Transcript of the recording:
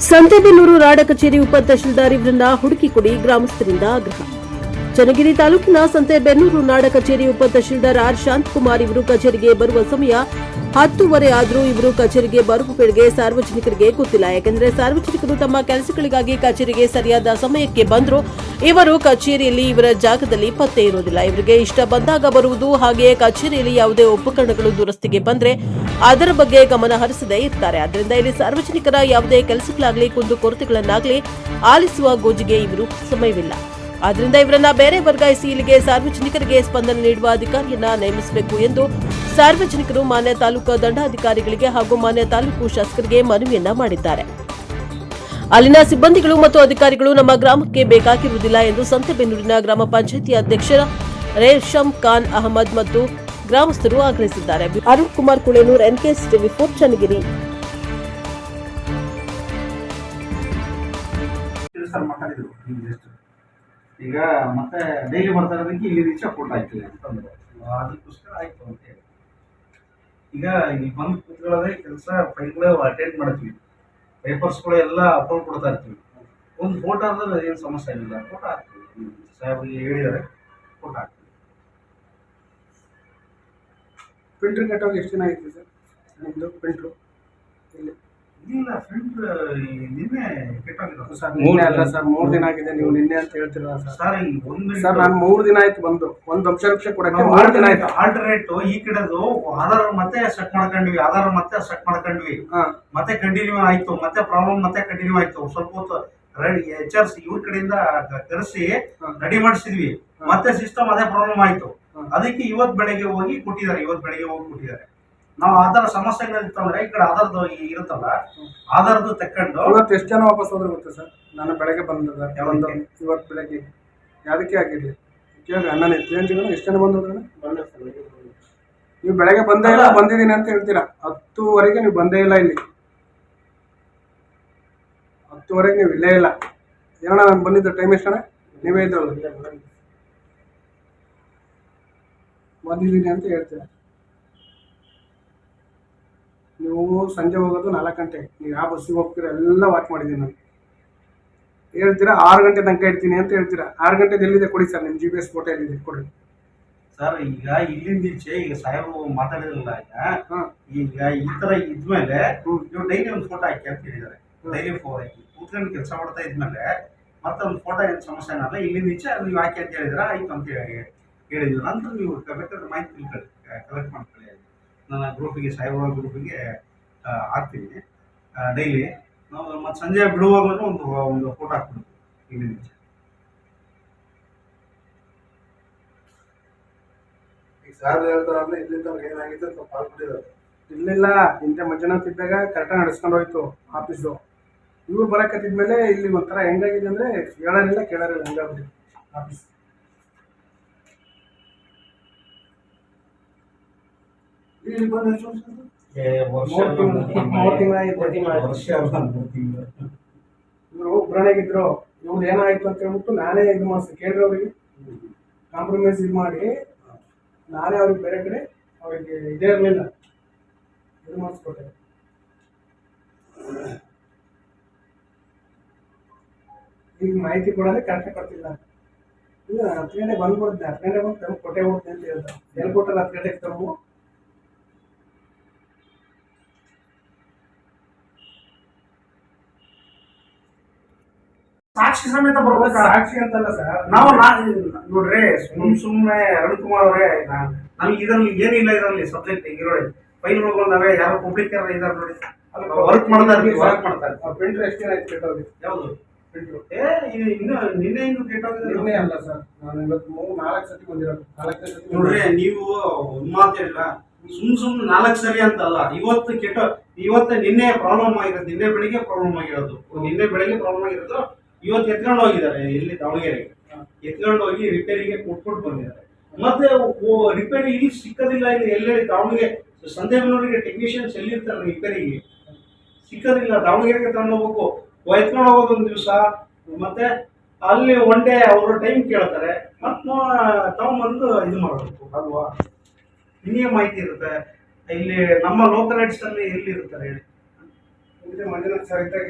ಸಂತೆಬೆನ್ನೂರು ರಾಡ ಕಚೇರಿ ಉಪ ತಹಶೀಲ್ದಾರ್ ಇವರನ್ನ ಹುಡುಕಿಕೊಡಿ ಗ್ರಾಮಸ್ಥರಿಂದ ಆಗ್ರಹ. ಚನ್ನಗಿರಿ ತಾಲೂಕಿನ ಸಂತೆಬೆನ್ನೂರು ನಾಡ ಕಚೇರಿ ಉಪ ತಹಶೀಲ್ದಾರ್ ಆರ್ ಶಾಂತಕುಮಾರ್ ಇವರು ಕಚೇರಿಗೆ ಬರುವ ಸಮಯ ಹತ್ತೂವರೆ ಆದರೂ ಇವರು ಕಚೇರಿಗೆ ಬರುವ ವೇಳೆಗೆ ಸಾರ್ವಜನಿಕರಿಗೆ ಗೊತ್ತಿಲ್ಲ. ಯಾಕೆಂದರೆ ಸಾರ್ವಜನಿಕರು ತಮ್ಮ ಕೆಲಸಗಳಿಗಾಗಿ ಕಚೇರಿಗೆ ಸರಿಯಾದ ಸಮಯಕ್ಕೆ ಬಂದರೂ. ಇವರು ಕಚೇರಿಯಲ್ಲಿ ಇವರ ಜಾಗದಲ್ಲಿ ಪತ್ತೆ ಇರುವುದಿಲ್ಲ. ಇವರಿಗೆ ಇಷ್ಟ ಬಂದಾಗ ಬರುವುದು ಹಾಗೆಯೇ ಕಚೇರಿಯಲ್ಲಿ ಯಾವುದೇ ಉಪಕರಣಗಳು ದುರಸ್ತಿಗೆ ಬಂದ್ರೆ ಅದರ ಬಗ್ಗೆ ಗಮನ ಹರಿಸದೇ ಇರ್ತಾರೆ. ಅದರಿಂದ ಇಲ್ಲಿ ಸಾರ್ವಜನಿಕರ ಯಾವುದೇ ಕೆಲಸಗಳಾಗಲಿ, ಕುಂದು ಕೊರತೆಗಳನ್ನಾಗಲಿ ಆಲಿಸುವ ಗೋಜಿಗೆ ಇವರು ಸಮಯವಿಲ್ಲ. ಆದ್ದರಿಂದ ಇವರನ್ನ ಬೇರೆ ವರ್ಗಾಯಿಸಿ ಇಲ್ಲಿಗೆ ಸಾರ್ವಜನಿಕರಿಗೆ ಸ್ಪಂದನೆ ನೀಡುವ ಅಧಿಕಾರಿಯನ್ನ ನೇಮಿಸಬೇಕು ಎಂದು ಸಾರ್ವಜನಿಕರು ಮಾನ್ಯ ತಾಲೂಕು ದಂಡಾಧಿಕಾರಿಗಳಿಗೆ ಹಾಗೂ ಮಾನ್ಯ ತಾಲೂಕು ಶಾಸಕರಿಗೆ ಮನವಿಯನ್ನ ಮಾಡಿದ್ದಾರೆ. ಅಲ್ಲಿನ ಸಿಬ್ಬಂದಿಗಳು ಮತ್ತು ಅಧಿಕಾರಿಗಳು ನಮ್ಮ ಗ್ರಾಮಕ್ಕೆ ಬೇಕಾಗಿರುವುದಿಲ್ಲ ಎಂದು ಸಂತೆಬೆನ್ನೂರಿನ ಗ್ರಾಮ ಪಂಚಾಯಿತಿ ಅಧ್ಯಕ್ಷ ರೇಷಂ ಖಾನ್ ಅಹಮದ್ ಮತ್ತು ಗ್ರಾಮಸ್ಥರು ಆಗ್ರಹಿಸಿದ್ದಾರೆ. Arun Kumar Kulenur N K S TV four Channagiri. ಈಗ ಮತ್ತೆ ಡೈಲಿ ಬರ್ತಾ ಇಲ್ಲಿ ರೀಚ್ ಫೋಟೋ ಆಯ್ತು ಅದಕ್ಕೋಸ್ಕರ ಆಯ್ತು ಅಂತ ಹೇಳಿ. ಈಗ ಇಲ್ಲಿ ಬಂದು ಕೂತ್ಕೊಳ್ಳೋದೇ ಕೆಲಸ ಫೈಲ್ಗಳು ಅಟೆಂಡ್ ಮಾಡ್ತೀವಿ. ಪೇಪರ್ಸ್ಗಳು ಎಲ್ಲ ಅಪ್ಲೋಡ್ ಕೊಡ್ತಾ ಇರ್ತೀವಿ. ಒಂದು ಫೋಟೋ ಅಂದ್ರೆ ಏನು ಸಮಸ್ಯೆ ಇಲ್ಲ. ಫೋಟೋ ಹಾಕ್ತೀವಿ. ಸಾಹೇಬ್ರಿಗೆ ಹೇಳಿದ್ದಾರೆ. ಫೋಟೋ ಹಾಕ್ತೀವಿ. ಪ್ರಿಂಟ್ರ್ ಕೆಟ್ಟೋಗಿ ಎಷ್ಟು ದಿನ ಆಯ್ತು ಸರ್? ನಿಮ್ಮದು ಪ್ರಿಂಟ್ರು ಇಲ್ಲಿ. ಇಲ್ಲ ಫ್ರೆಂಡ್ ನಿನ್ನೆ ಕೆಟ್ಟೋಗಿರೋದು ಸರ್ ನಿನ್ನೆ ಅಲ್ಲ ಸರ್ ಮೂರು ದಿನ ಆಗಿದೆ ನೀವು ನಿನ್ನೆ ಅಂತ ಹೇಳ್ತಿರಲ್ಲ ಸರ್? ಸರ್ ಈ ಒಂದು ಸರ್ ನಾನು ಮೂರು ದಿನ ಆಯ್ತು ಬಂದು. ಒಂದು ಅಂಶ ನಿಮಿಷ ಕೊಡಕ್ಕೆ ಮೂರು ದಿನ ಆಯ್ತು. ಆಲ್ಟರ್ನೇಟ್ ಈ ಕಡೆದು ಆಧಾರ್ ಮತ್ತೆ ಸೆಟ್ ಮಾಡ್ಕೊಂಡ್ವಿ ಆಧಾರ ಮತ್ತೆ ಸೆಟ್ ಮಾಡ್ಕೊಂಡ್ವಿ. ಮತ್ತೆ ಕಂಟಿನ್ಯೂ ಆಯ್ತು ಮತ್ತೆ ಪ್ರಾಬ್ಲಮ್ ಮತ್ತೆ ಕಂಟಿನ್ಯೂ ಆಯ್ತು. ಸ್ವಲ್ಪ ಹೊತ್ತು ರೆಡಿ ಎಚ್ ಆರ್ ಇವ್ರ ಕಡೆಯಿಂದ ಕರೆಸಿ. ರೆಡಿ ಮಾಡಿಸಿದ್ವಿ. ಮತ್ತೆ ಸಿಸ್ಟಮ್ ಅದೇ ಪ್ರಾಬ್ಲಮ್ ಆಯ್ತು. ಅದಕ್ಕೆ ಇವತ್ ಬೆಳಗ್ಗೆ ಹೋಗಿ ಕೊಟ್ಟಿದ್ದಾರೆ ಇವತ್ ಬೆಳಗ್ಗೆ ಹೋಗಿ ಕೊಟ್ಟಿದ್ದಾರೆ. ನಾವು ಆಧಾರ ಸಮಸ್ಯೆಗಳಿತ್ತಂದ್ರೆ ಈ ಕಡೆ ಆಧಾರ್ದು ಇರುತ್ತಲ್ಲ ಆಧಾರ್ದು ತಕ್ಕೊಂಡು ಇವತ್ತು ಎಷ್ಟು ಜನ ವಾಪಸ್ ಹೋದ್ರೆ ಗೊತ್ತಾ ಸರ್? ನಾನು ಬೆಳಗ್ಗೆ ಬಂದದ ಯಾವೊಂದು ಇವತ್ತು ಬೆಳಗ್ಗೆ. ಯಾವುದಕ್ಕೆ ಆಗಿರಲಿ? ಕೇಳಿ ಅಣ್ಣನೇ ಚೇಂಜ್ಗಳು ಎಷ್ಟು ಜನ ಬಂದೋದ್ರೆ ನೀವು ಬೆಳಗ್ಗೆ ಬಂದೇ ಇಲ್ಲ ಬಂದಿದ್ದೀನಿ ಅಂತ ಹೇಳ್ತೀರಾ? ಹತ್ತುವರೆಗೆ ನೀವು ಬಂದೇ ಇಲ್ಲ ಇಲ್ಲಿ. ಹತ್ತುವರೆಗೆ ನೀವು ಇಲ್ಲೇ ಇಲ್ಲ. ಏನೋ ನಾನು ಬಂದಿದ್ದ ಟೈಮ್ ಎಷ್ಟಣ್ಣ ನೀವೇ ಇದ್ದಲ್ಲ ಬಂದಿದ್ದೀನಿ ಅಂತ ಹೇಳ್ತೀರಾ? ನೀವು ಸಂಜೆ ಹೋಗೋದು ನಾಲ್ಕು ಗಂಟೆ. ನೀವು ಯಾವ ಬಸ್ಸಿಗೆ ಹೋಗ್ತೀರ ಎಲ್ಲ ವಾಚ್ ಮಾಡಿದ್ದೀನಿ ನಾನು. ಹೇಳ್ತೀರಾ ಆರು ಗಂಟೆ ತನಕ ಇರ್ತೀನಿ ಅಂತ ಹೇಳ್ತೀರಾ? ಆರು ಗಂಟೆದು ಎಲ್ಲಿದೆ? ಕೊಡಿ ಸರ್ ನಿಮ್ಮ ಜಿ ಬಿ ಎಸ್ ಫೋಟೋ ಎಲ್ಲಿದೆ? ಕೊಡಿ ಸರ್ ಈಗ ಇಲ್ಲಿಂದ ಈಚೆ ಈಗ ಸಾಹೇಬರು ಮಾತಾಡಿದ್ರಲ್ಲ ಈಗ ಈಗ ಈ ತರ ಇದ್ಮೇಲೆ. ನೀವು ಡೈಲಿ ಒಂದು ಫೋಟೋ ಹಾಕಿ ಅಂತ ಹೇಳಿದ್ದಾರೆ. ಡೈಲಿ ಫೋಟೋ ಹಾಕಿ. ಕೂತ್ಕೊಂಡು ಕೆಲಸ ಮಾಡ್ತಾ ಇದ್ಮೇಲೆ ಮತ್ತೊಂದು ಫೋಟೋ ಏನು ಸಮಸ್ಯೆ ಏನಲ್ಲ ಇಲ್ಲಿಂದ ಈಚೆ ನೀವು ಹಾಕಿ ಅಂತ ಹೇಳಿದ್ರೆ ಆಯ್ತು ಅಂತ ಹೇಳಿ. ಹೇಳಿದ್ರು ನಂತರ ನೀವು ಬೇಕಾದ್ರೆ ಮಾಹಿತಿ ತಿಳ್ಕೊಳ್ಳಿ ಕಲೆಕ್ಟ್ ಮಾಡ್ಕೊಳ್ಳಿ ನನ್ನ ಗ್ರೂಪಿಗೆ ಸಾಯಿಬಾಬಾ ಗ್ರೂಪಿಗೆ ಹಾಕ್ತೀನಿ. ಡೈಲಿ ನಾವು ಮತ್ತೆ ಸಂಜೆ ಬಿಡುವಾಗಲೂ ಒಂದು ಒಂದು ಫೋಟೋ ಹಾಕ್ಬಿಡ್ತೀವಿ ಇಲ್ಲಿಂದ ಈಚೆ ಈಗ ಸಾರ್ ಹೇಳ್ತಾರಲ್ಲ ಇಲ್ಲಿಂದ ಏನಾಗಿದೆ ಅಂತ ಇಲ್ಲಿಲ್ಲ ಹಿಂದೆ ಮಂಜುನಾಥ್ ಇದ್ದಾಗ ಕರೆಕ್ಟಾಗಿ ನಡೆಸ್ಕೊಂಡು ಹೋಯ್ತು ಆಫೀಸು ಇವ್ರು ಬರಕತ್ತಿದ್ಮೇಲೆ ಇಲ್ಲಿ ಒಂಥರ ಹೆಂಗಾಗಿದೆ ಅಂದರೆ ಹೇಳೋರಿಲ್ಲ ಕೇಳೋರಿಲ್ಲ ಹೆಂಗಾಗಿದೆ ಆಫೀಸ್ ಇಲ್ಲಿ ಬಂದು ಎಷ್ಟು ವರ್ಷ? ಆಯ್ತು? ಏ, ವರ್ಷ ಮೂರ್ ತಿಂಗ್ಳು- ಮೂರ್ ಮೂರ್ ತಿಂಗ್ಳಾಯ್ತು. ವರ್ಷ ಅಲ್ಲ, ಇವರು ಒಬ್ಬರಾಗಿದ್ರು ಇವ್ರು ಏನಾಯ್ತು ಅಂತ ಹೇಳ್ಬಿಟ್ಟು ನಾನೇ ಇದು ಮಾಡಿಸಿ ಕೇಳ್ರಿ ಅವರಿಗೆ ಕಾಂಪ್ರಮೈಸ್ ಇದು ಮಾಡಿ ನಾನೇ ಅವ್ರಿಗೆ ಬೇರೆ ಕಡೆ ಅವರಿಗೆ ಇದೇ ಇರಲಿಲ್ಲ. ಇದು ಮಾಡಿಸ್ಕೊಟ್ಟೆ. ಈಗ ಮಾಹಿತಿ ಕೊಡೋದೇ ಕರೆಕ್ಟಾಗಿ ಕೊಡ್ತಿಲ್ಲ. ಇಲ್ಲ ಹತ್ತು ಗಂಟೆಗೆ ಬಂದ್ಬಿಡ್ತೀನಿ ಹತ್ತು ಗಂಟೆಗೆ ಬಂದು ತಮ್ಮ ಕೊಟ್ಟೆ ಹೋಗ್ತೀನಿ ಅಂತ ಹೇಳ್ತಾರೆ. ಎಲ್ಲಿ ಕೊಟ್ಟಲ್ಲ ಹತ್ತು ಗಂಟೆಗೆ ತಮ್ಮ ಸಾಕ್ಷಿ ಸಮೇತ ಬರ್ಬೇಕು? ಸಾಕ್ಷಿ ಅಂತಲ್ಲ ಸರ್ ನಾವು ನೋಡ್ರಿ ಸುಮ್ ಸುಮ್ಮನೆ ಅರುಣ್ ಕುಮಾರ್ ಅವರೇ ನಮ್ಗೆ ಇದರಲ್ಲಿ ಏನಿಲ್ಲ ಇದರಲ್ಲಿ ಸಬ್ಜೆಕ್ಟ್ ಇರೋಳಿ ಫೈಲ್ ನಾವೇ ಯಾರೋ ಪಬ್ಲಿಕ್ ಯಾರು ಇದಾರೆ ನೋಡಿ. ವರ್ಕ್ ಮಾಡ್ತಾ ಇರ್ತೀವಿ ವರ್ಕ್ ಮಾಡ್ತಾರೆ ಇರ್ತೀವಿ. ಪ್ರಿಂಟರ್ ಎಷ್ಟು ದಿನ ಆಯ್ತು ಕೆಟ್ಟೋಗಿ? ಯಾವುದು? ಏ ಇದು ಇನ್ನು ನಿನ್ನೆ ಇನ್ನು ಕೆಟ್ಟೋಗಿದೆ. ನಿನ್ನೆ ಅಲ್ಲ ಸರ್ ನಾನು ಇವತ್ತು ಮೂರು ನಾಲ್ಕು ಸತಿ ಬಂದಿರೋದು. ನಾಲ್ಕು ಸತಿ ನೋಡ್ರಿ ನೀವು ಒಂದ್ ಮಾತು ಹೇಳಿಲ್ಲ. ಸುಮ್ ಸುಮ್ನೆ ನಾಲ್ಕು ಸರಿ ಅಂತಲ್ಲ. ಇವತ್ತು ಕೆಟ್ಟ ಇವತ್ತು ನಿನ್ನೆ ಪ್ರಾಬ್ಲಮ್ ಆಗಿರೋದು. ನಿನ್ನೆ ಬೆಳಿಗ್ಗೆ ಪ್ರಾಬ್ಲಮ್ ಆಗಿರೋದು. ನಿನ್ನೆ ಬೆಳಿಗ್ಗೆ ಪ್ರಾಬ್ಲಮ್ ಆಗಿರೋದು. ಇವತ್ತು ಎತ್ಕೊಂಡು ಹೋಗಿದ್ದಾರೆ ಇಲ್ಲಿ ದಾವಣಗೆರೆಗೆ ಎತ್ಕೊಂಡು ಹೋಗಿ ರಿಪೇರಿಗೆ ಕೊಟ್ಬಿಟ್ಟು ಬಂದಿದ್ದಾರೆ. ಮತ್ತೆ ರಿಪೇರಿ ಇಲ್ಲಿ ಸಿಕ್ಕದಿಲ್ಲ ಇಲ್ಲಿ ಎಲ್ಲೇ ದಾವಣಗೆರೆ. ಸಂದೇಬನೂರಿಗೆ ಟೆಕ್ನಿಷಿಯನ್ಸ್ ಎಲ್ಲಿರ್ತಾರೆ ರಿಪೇರಿಗೆ? ಸಿಕ್ಕದಿಲ್ಲ ದಾವಣಗೆರೆಗೆ ತಗೊಂಡು ಹೋಗ್ಬೇಕು ಓ, ಎತ್ಕೊಂಡು ಹೋಗೋದು ಒಂದು ದಿವಸ. ಮತ್ತೆ ಅಲ್ಲಿ ಒನ್ ಡೇ ಅವರು ಟೈಮ್ ಕೇಳ್ತಾರೆ. ಮತ್ತೆ ತಗೊಂಬಂದು ಇದು ಮಾಡಬೇಕು ಅಲ್ವಾ? ಇನ್ನೇ ಮಾಹಿತಿ ಇರುತ್ತೆ? ಇಲ್ಲಿ ನಮ್ಮ ಲೋಕಲ್ ಅಲ್ಲಿ ಎಲ್ಲಿ ಇರ್ತಾರೆ ಹೇಳಿ ಮಂಜುನಾಥ್ ಸರ್ ಇದ್ದಾಗ